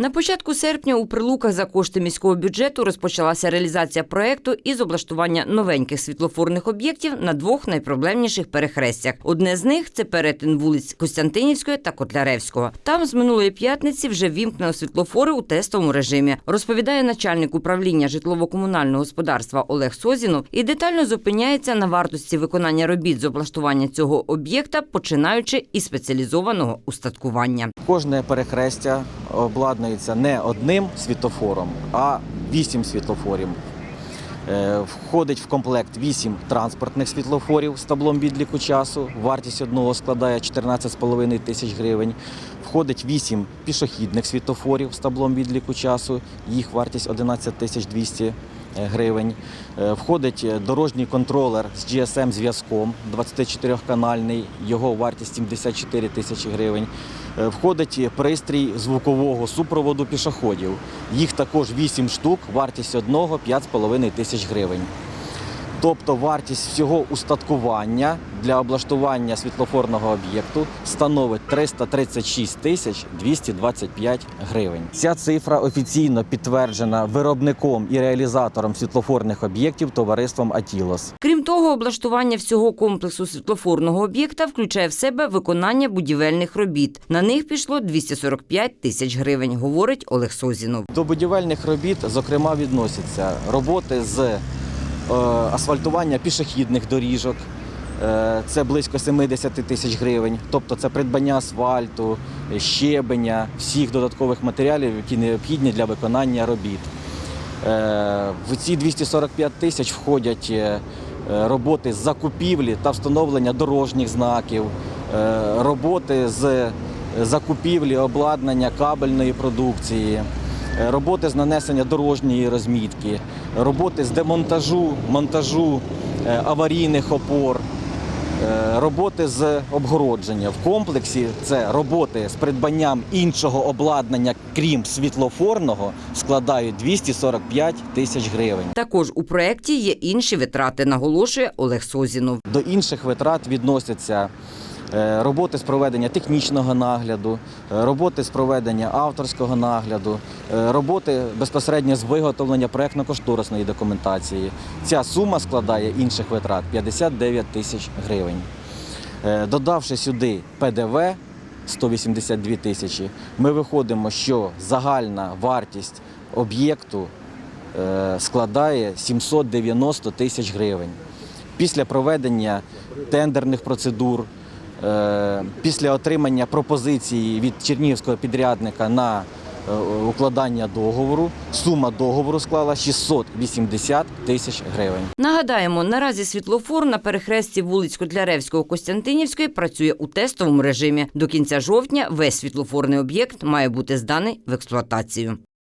На початку серпня у Прилуках за кошти міського бюджету розпочалася реалізація проекту із облаштування новеньких світлофорних об'єктів на двох найпроблемніших перехрестях. Одне з них це перетин вулиць Костянтинівської та Котляревського. Там з минулої п'ятниці вже вімкнено світлофори у тестовому режимі. Розповідає начальник управління житлово-комунального господарства Олег Созінов і детально зупиняється на вартості виконання робіт з облаштування цього об'єкта, починаючи із спеціалізованого устаткування. Кожне перехрестя обладнується не одним світлофором, а вісім світлофорів. Е, Входить в комплект 8 транспортних світлофорів з таблом відліку часу. Вартість одного складає 14,5 тисяч гривень. Входить 8 пішохідних світлофорів з таблом відліку часу. Їх вартість 11 тисяч 200 гривень. Е, Входить дорожній контролер з GSM-зв'язком 24-канальний, його вартість 74 тисячі гривень. Е, Входить пристрій звукового супроводу пішоходів. Їх також 8 штук, вартість одного 5,5 тисяч гривень. Тобто вартість всього устаткування для облаштування світлофорного об'єкту становить 336 тисяч 225 гривень. Ця цифра офіційно підтверджена виробником і реалізатором світлофорних об'єктів товариством Атілос. Крім того, облаштування всього комплексу світлофорного об'єкта включає в себе виконання будівельних робіт. На них пішло 245 тисяч гривень, говорить Олег Созінов. До будівельних робіт, зокрема, відносяться роботи з асфальтування пішохідних доріжок. Е, Це близько 70 тисяч гривень. Тобто це придбання асфальту, е, щебеня, всіх додаткових матеріалів, які необхідні для виконання робіт. Е, В ці 245 тисяч входять е, е, роботи з закупівлі та встановлення дорожніх знаків, е, роботи з закупівлі обладнання кабельної продукції, е, роботи з нанесення дорожньої розмітки, роботи з демонтажу, монтажу е, аварійних опор. Е, Роботи з обгородження в комплексі це роботи з придбанням іншого обладнання, крім світлофорного, складають 245 тисяч гривень. Також у проєкті є інші витрати, наголошує Олег Созінов. До інших витрат відносяться е, роботи з проведення технічного нагляду, е, роботи з проведення авторського нагляду, е, роботи безпосередньо з виготовлення проєктно-кошторисної документації. Ця сума складає інших витрат 59 тисяч гривень. Е, Додавши сюди ПДВ 182 тисячі, ми виходимо, що загальна вартість об'єкту е, складає 790 тисяч гривень. Після проведення тендерних процедур, е, після отримання пропозиції від чернігівського підрядника на е, укладання договору, сума договору склала 680 тисяч гривень. Нагадаємо, наразі світлофор на перехресті вулиць Котляревського Костянтинівської працює у тестовому режимі. До кінця жовтня весь світлофорний об'єкт має бути зданий в експлуатацію.